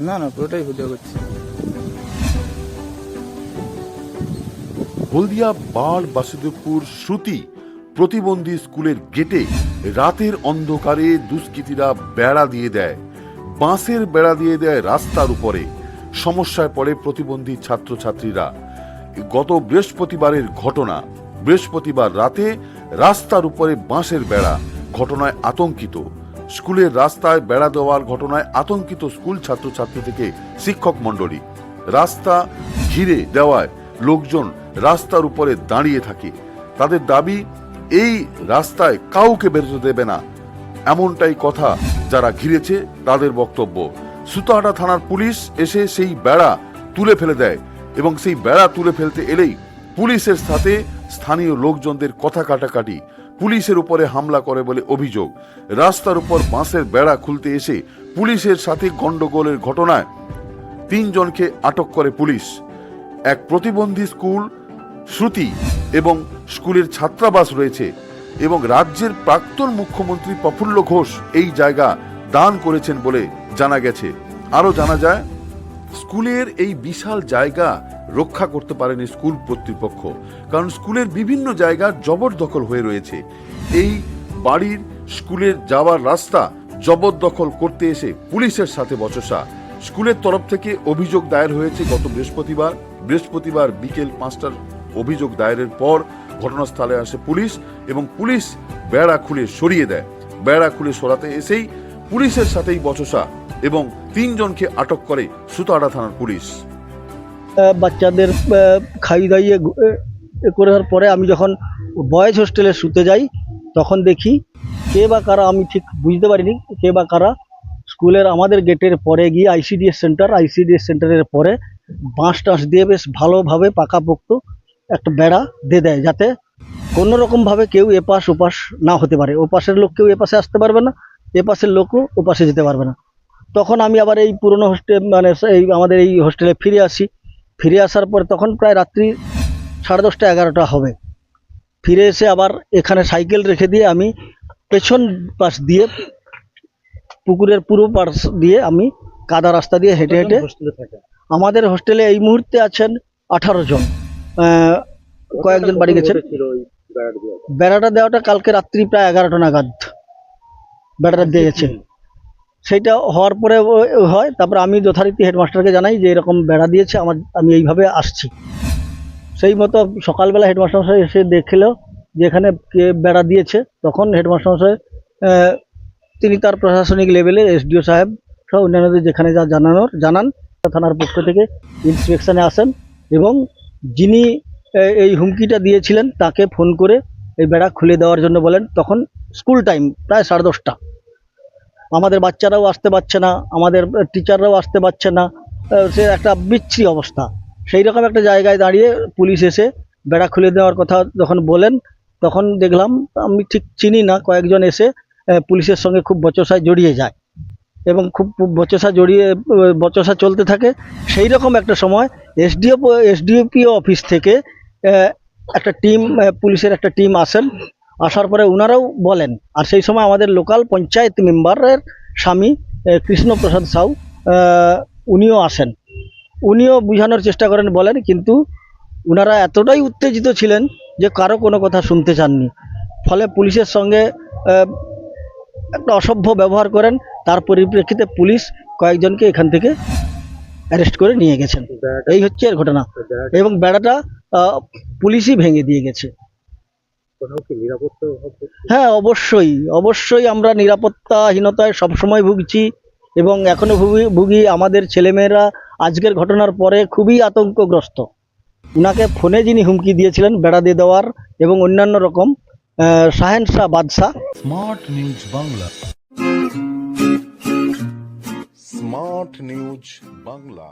না না, পুরোটাই ভিডিও করছি। হলদিয়া বাল বাসুদেবপুর শ্রুতি প্রতিবন্ধী স্কুলের গেটে রাতের অন্ধকারে দুষ্কৃতীরা বেড়া দিয়ে দেয়। বাঁশের বেড়া দিয়ে দেয় রাস্তার উপরে। সমস্যায় পড়ে প্রতিবন্ধী ছাত্রছাত্রীরা। গত বৃহস্পতিবারের ঘটনা, বৃহস্পতিবার রাতে রাস্তার উপরে বাঁশের বেড়া ঘটনায় আতঙ্কিত। স্কুলের রাস্তায় বেড়া দেওয়ার ঘটনায় আতঙ্কিত স্কুল ছাত্রছাত্রী থেকে শিক্ষক মণ্ডলী। রাস্তা ঘিরে দেওয়ায় লোকজন রাস্তার উপরে দাঁড়িয়ে থাকে। তাদের দাবি, এই রাস্তায় কাউকে বেরোতে দেবে না। এমনটাই কথা যারা ঘিরেছে তাদের বক্তব্য। সুতাহাটা থানার পুলিশ এসে সেই বেড়া তুলে ফেলে দেয় এবং সেই বেড়া তুলে ফেলতে এলেই পুলিশের সাথে স্থানীয় লোকজনদের কথা কাটাকাটি পুলিশের উপরে হামলা করে বলে অভিযোগ। রাস্তার উপর বাঁশের বেড়া খুলতে এসে পুলিশের সাথে গন্ডগোলের ঘটনায় তিনজনকে আটক করে পুলিশ। এক প্রতিবন্ধী স্কুল, শ্রুতি এবং স্কুলের ছাত্রাবাস রয়েছে এবং রাজ্যের প্রাক্তন মুখ্যমন্ত্রী প্রফুল্ল ঘোষ এই জায়গা দান করেছেন বলে জানা গেছে। আরও জানা যায় স্কুলের এই বিশাল জায়গা রক্ষা করতে পারেনি স্কুল কর্তৃপক্ষ, কারণ স্কুলের বিভিন্ন জায়গা জবরদখল হয়ে রয়েছে। এই বাড়ির স্কুলের যাওয়ার রাস্তা জবরদখল করতে এসে পুলিশের সাথে বচসা। স্কুলের তরফ থেকে অভিযোগ দায়ের হয়েছে গত বৃহস্পতিবার। বৃহস্পতিবার বিকেল পাঁচটার অভিযোগ দায়েরের পর ঘটনাস্থলে আসে পুলিশ এবং পুলিশ বেড়া খুলে সরিয়ে দেয়। বেড়া খুলে সরাতে এসেই পুলিশের সাথেই বচসা এবং তিনজনকে আটক করে সুতাহাটা থানার পুলিশ। বাচ্চাদের খাইয়ে দাইয়ে করার পরে আমি যখন বয়েজ হোস্টেলে শুতে যাই, তখন দেখি কে বা কারা, আমি ঠিক বুঝতে পারিনি কে বা কারা, স্কুলের আমাদের গেটের পরে গিয়ে আইসিডিএস সেন্টার, আইসিডিএস সেন্টারের পরে বাঁশ টাঁশ দিয়ে বেশ ভালোভাবে পাকাপোক্ত একটা বেড়া দিয়ে দেয় যাতে কোনো রকমভাবে কেউ এপাশ ওপাশ না হতে পারে। ওপাশের লোক কেউ এপাশে আসতে পারবে না, এপাশের লোকও ওপাশে যেতে পারবে না। তখন আমি আবার এই পুরনো হোস্টেল মানে এই আমাদের এই হোস্টেলে ফিরে আসি। ফিরে আসার পর তখন প্রায় রাত্রি সাড়ে দশটা এগারোটা হবে। ফিরে এসে আবার এখানে সাইকেল রেখে দিয়ে আমি পেছন পাশ দিয়ে পুকুরের পূর্ব পাশ দিয়ে আমি কাদা রাস্তা দিয়ে হেঁটে হেঁটে আমাদের হোস্টেলে এই মুহূর্তে আছেন আঠারো জন। কয়েকজন বাড়ি গেছেন। বেড়াটা দেওয়াটা? কালকে রাত্রি প্রায় এগারোটা নাগাদ। বেড়াটা দিয়ে গেছে সেইটা হওয়ার পরে হয়। তারপরে আমি যথারীতি হেডমাস্টারকে জানাই যে এরকম বেড়া দিয়েছে, আমার, আমি এইভাবে আসছি। সেই মতো সকালবেলা হেডমাস্টার মশাই এসে দেখল যে এখানে কে বেড়া দিয়েছে। তখন হেডমাস্টার মশাই তিনি তার প্রশাসনিক লেভেলে এসডিও সাহেব সহ অন্যান্যদের যেখানে যা জানানোর, জানান থানার পক্ষ থেকে ইন্সপেকশনে আসেন এবং যিনি এই হুমকিটা দিয়েছিলেন তাকে ফোন করে এই বেড়া খুলে দেওয়ার জন্য বলেন। তখন স্কুল টাইম, প্রায় সাড়ে দশটা। আমাদের বাচ্চারাও আসতে পারছে না, আমাদের টিচাররাও আসতে পারছে না সে একটা বিচ্ছিরি অবস্থা। সেই রকম একটা জায়গায় দাঁড়িয়ে পুলিশ এসে বেড়া খুলে দেওয়ার কথা যখন বলেন, তখন দেখলাম, আমি ঠিক চিনি না, কয়েকজন এসে পুলিশের সঙ্গে খুব বচসায় জড়িয়ে যায়। এবং খুব বচসা জড়িয়ে বচসা চলতে থাকে। সেই রকম একটা সময় এসডিও, এসডিওপিও অফিস থেকে একটা টিম পুলিশের একটা টিম আসেন আসার পরে ওনারাও বলেন আর সেই সময় আমাদের লোকাল পঞ্চায়েত মেম্বারের স্বামী কৃষ্ণপ্রসাদ সাউ উনিও আসেন। উনিও বোঝানোর চেষ্টা করেন বলেন কিন্তু ওনারা এতটাই উত্তেজিত ছিলেন যে কারও কোনো কথা শুনতে চাননি। ফলে পুলিশের সঙ্গে একটা অসভ্য ব্যবহার করেন। তার পরিপ্রেক্ষিতে পুলিশ কয়েকজনকে এখান থেকে অ্যারেস্ট করে নিয়ে গেছেন। এই হচ্ছে এর ঘটনা। এবং বেড়াটা পুলিশই ভেঙে দিয়ে গেছে। হ্যাঁ অবশ্যই। অবশ্যই আমরা নিরাপত্তাহীনতায় সবসময় ভুগছি এবং এখনও ভুগি ভুগি আমাদের ছেলেমেয়েরা আজকের ঘটনার পরে খুবই আতঙ্কগ্রস্ত। উনাকে ফোনে যিনি হুমকি দিয়েছিলেন বেড়া দিয়ে দেওয়ার এবং অন্যান্য রকম শাহেন শাহ বাদশাহ। Smart news Bangla. Smart news Bangla.